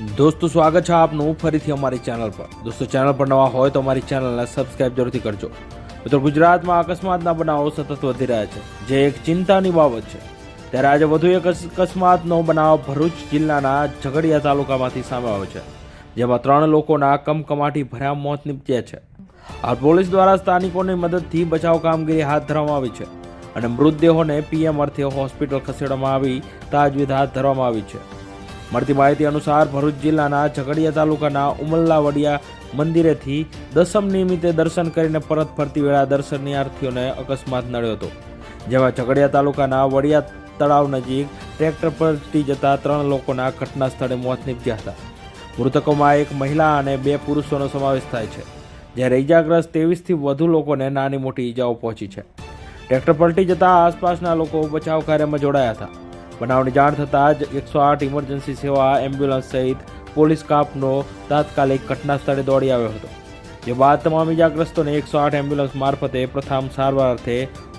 દોસ્તો, સ્વાગત છે આપનું ફરીથી અમારી ચેનલ પર. દોસ્તો, ચેનલ પર નવા હોય તો અમારી ચેનલને સબસ્ક્રાઇબ જરૂરથી કરજો. મિત્રો, ગુજરાતમાં અકસ્માતના બનાવો સતત વધી રહ્યા છે. જે એક ચિંતાની બાબત છે. ત્યારે આજે વધુ એક અકસ્માતનો બનાવ ભરૂચ જિલ્લાના ઝઘડિયા તાલુકામાંથી સામે આવ્યો છે. જેમાં ત્રણ લોકોના કમકમાટી ભર્યા મોત નીપજ્યા છે. આ પોલીસ દ્વારા સ્થાનિકોની મદદથી બચાવ કામગીરી હાથ ધરવામાં આવી છે. અને મૃતદેહોને પીએમ અર્થે હોસ્પિટલ ખસેડવામાં આવી, તાજવીજ હાથ ધરવામાં આવી છે. મળતી માહિતી અનુસાર ભરૂચ જિલ્લાના ઝઘડિયા તાલુકાના ઉમલ્લાવડિયા મંદિરેથી દસમ નિમિત્તે દર્શન કરીને પરત ફરતી વેળા દર્શનાર્થીઓને અકસ્માત નડ્યો હતો. જેમાં ઝઘડિયા તાલુકાના વડિયા તળાવ નજીક ટ્રેક્ટર પલટી જતા ત્રણ લોકોના ઘટના સ્થળે મોત નીપજ્યા હતા. મૃતકોમાં એક મહિલા અને બે પુરુષોનો સમાવેશ થાય છે, જ્યારે ઈજાગ્રસ્ત ત્રેવીસથી વધુ લોકોને નાની મોટી ઈજાઓ પહોંચી છે. ટ્રેક્ટર પલટી જતાં આસપાસના લોકો બચાવ કાર્યમાં જોડાયા હતા. બનાવની જાણ થતાં જ એકસો આઠ ઇમરજન્સી સેવા એમ્બ્યુલન્સ સહિત પોલીસ કાફનો તાત્કાલિક ઘટના સ્થળે દોડી આવ્યો હતો. જે બાદ તમામ ઇજાગ્રસ્તોને એકસો આઠ એમ્બ્યુલન્સ મારફતે પ્રથમ સારવાર અર્થે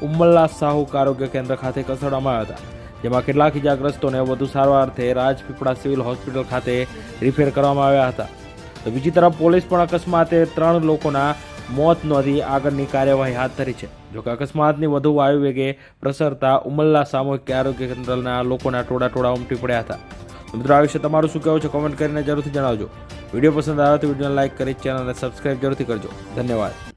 ઉમ્મલ્લા સાહુક આરોગ્ય કેન્દ્ર ખાતે ખસેડવામાં આવ્યા હતા. જેમાં કેટલાક ઇજાગ્રસ્તોને વધુ સારવાર અર્થે રાજપીપળા સિવિલ હોસ્પિટલ ખાતે રિફેર કરવામાં આવ્યા હતા. તો બીજી તરફ પોલીસ પણ અકસ્માતે ત્રણ લોકોના મોત નોંધી આગળની કાર્યવાહી હાથ ધરી છે. જોકે અકસ્માતની વધુ વાયુ વેગે પ્રસરતા ઉમલ્લા સામૂહિક આરોગ્ય કેન્દ્રના લોકોના ટોળા ટોળા ઉમટી પડ્યા હતા. મિત્રો, આ વિશે તમારું શું કહેવું છે? કોમેન્ટ કરીને જરૂરથી જણાવજો. વીડિયો પસંદ આવે તો વિડીયોને લાઇક કરી ચેનલને સબસ્ક્રાઇબ જરૂરથી કરજો. ધન્યવાદ.